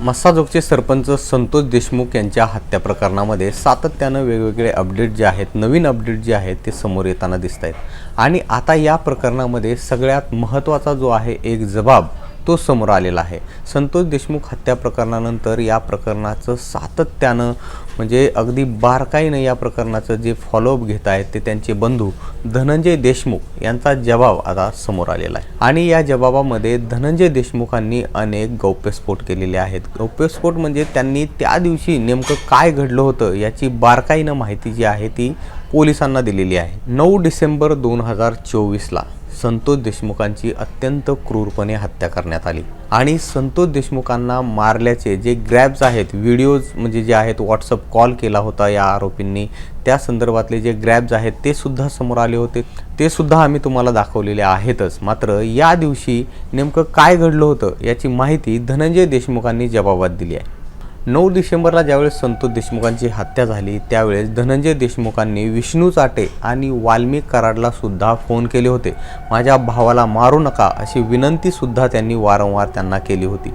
मस्साजोगचे सरपंच संतोष देशमुख यांच्या हत्या प्रकरणामध्ये सातत्यानं वेगवेगळे अपडेट जे आहेत नवीन अपडेट जे आहेत ते समोर येताना दिसत आहेत आणि आता या प्रकरणामध्ये सगळ्यात महत्त्वाचा जो आहे एक जबाब तो समोर आलेला आहे. संतोष देशमुख हत्या प्रकरणानंतर या प्रकरणाचं सातत्यानं म्हणजे अगदी बारकाईनं या प्रकरणाचं जे फॉलोअप घेत आहेत ते त्यांचे बंधू धनंजय देशमुख यांचा जबाब आता समोर आलेला आहे. आणि या जबाबामध्ये धनंजय देशमुखांनी अनेक गौप्यस्फोट केलेले आहेत. गौप्यस्फोट म्हणजे त्यांनी त्या दिवशी नेमकं काय घडलं होतं याची बारकाईनं माहिती जी आहे ती पोलिसांना दिलेली आहे. नऊ डिसेंबर दोन हजार चोवीसला. संतोष देशमुखांची अत्यंत क्रूरपणे हत्या करण्यात आली. आणि संतोष देशमुखांना मारल्याचे जे ग्रॅब्स आहेत व्हिडिओज म्हणजे जे आहेत व्हॉट्सअप कॉल केला होता या आरोपींनी त्या संदर्भातले जे ग्रॅब्स आहेत ते सुद्धा समोर आले होते. ते सुद्धा आम्ही तुम्हाला दाखवलेले आहेतच. मात्र या दिवशी नेमकं काय घडलं होतं याची माहिती धनंजय देशमुखांनी जबाबात दिली आहे. नऊ डिसेंबरला ज्यावेळेस संतोष देशमुखांची हत्या झाली त्यावेळेस धनंजय देशमुखांनी विष्णू चाटे आणि वाल्मिक कराडला सुद्धा फोन केले होते. माझ्या भावाला मारू नका अशी विनंतीसुद्धा त्यांनी वारंवार त्यांना केली होती.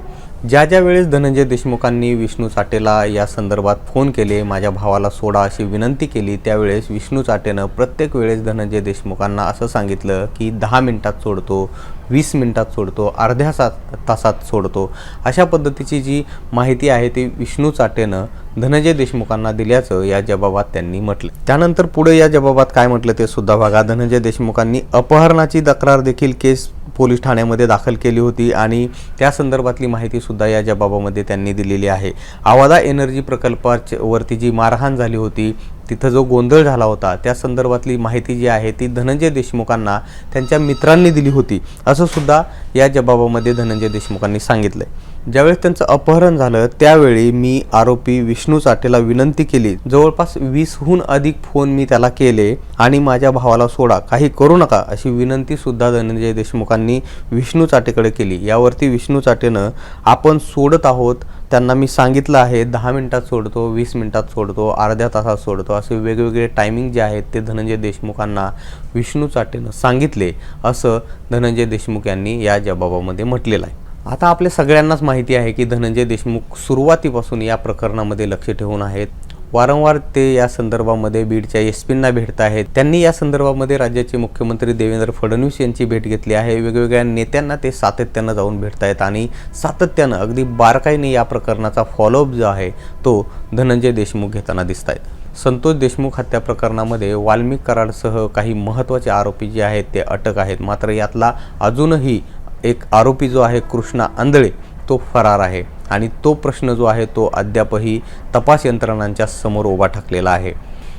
ज्या ज्या वेळेस धनंजय देशमुखांनी विष्णू चाटेला या संदर्भात फोन केले माझ्या भावाला सोडा अशी विनंती केली त्यावेळेस विष्णू चाटेनं प्रत्येक वेळेस धनंजय देशमुखांना असं सांगितलं की दहा मिनिटात सोडतो वीस मिनिटात सोडतो अर्ध्या सात तासात सोडतो. अशा पद्धतीची जी माहिती आहे ती विष्णू चाटेनं धनंजय देशमुखांना दिल्याचं या जबाबात त्यांनी म्हटलं. त्यानंतर पुढे या जबाबात काय म्हटलं ते सुद्धा बघा. धनंजय देशमुखांनी अपहरणाची तक्रार देखील केस पोलीस ठाण्यामध्ये दाखल केली होती आणि त्या संदर्भातली माहितीसुद्धा या जबाबामध्ये त्यांनी दिलेली आहे. आवादा एनर्जी प्रकल्पाच्या वरती जी मारहाण झाली होती तिथं जो गोंधळ झाला होता त्या संदर्भातली माहिती जी आहे ती धनंजय देशमुखांना त्यांच्या मित्रांनी दिली होती असं सुद्धा या जबाबामध्ये धनंजय देशमुखांनी सांगितलंय. ज्यावेळेस त्यांचं अपहरण झालं त्यावेळी मी आरोपी विष्णू चाटेला विनंती केली जवळपास वीसहून अधिक फोन मी त्याला केले आणि माझ्या भावाला सोडा काही करू नका अशी विनंती सुद्धा धनंजय देशमुखांनी विष्णू चाटेकडे केली. यावरती विष्णू चाटेनं आपण सोडत आहोत त्यांना मी सांगितलं आहे दहा मिनटात सोडतो वीस मिनटात सोडतो अर्ध्या तासात सोडतो असे वेगवेगळे टायमिंग जे आहेत ते धनंजय देशमुखांना विष्णू चाटेनं सांगितले असं धनंजय देशमुख यांनी या जबाबामध्ये म्हटलेलं आहे. आता आपल्या सगळ्यांनाच माहिती आहे की धनंजय देशमुख सुरुवातीपासून या प्रकरणामध्ये लक्ष ठेवून आहेत. वारंवार ते या संदर्भामध्ये बीडच्या एस पींना भेटत आहेत. त्यांनी या संदर्भामध्ये राज्याचे मुख्यमंत्री देवेंद्र फडणवीस यांची भेट घेतली आहे. वेगवेगळ्या नेत्यांना ते सातत्यानं जाऊन भेटत आहेत आणि सातत्यानं अगदी बारकाईने या प्रकरणाचा फॉलोअप जो आहे तो धनंजय देशमुख घेताना दिसत आहेत. संतोष देशमुख हत्या प्रकरणामध्ये वाल्मिक कराडसह काही महत्त्वाचे आरोपी जे आहेत ते अटक आहेत. मात्र यातला अजूनही एक आरोपी जो आहे कृष्णा आंधळे तो फरार आहे. आणि तो प्रश्न जो आहे तो अद्यापही तपास यंत्रणांच्या समोर उभा ठाकलेला आहे.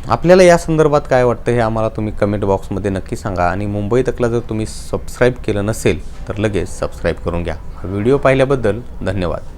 आपल्याला या संदर्भात काय वाटतं हे आम्हाला तुम्ही कमेंट बॉक्समध्ये नक्की सांगा आणि मुंबई तकला जर तुम्ही सबस्क्राईब केलं नसेल तर लगेच सबस्क्राईब करून घ्या. हा व्हिडिओ पाहिल्याबद्दल धन्यवाद.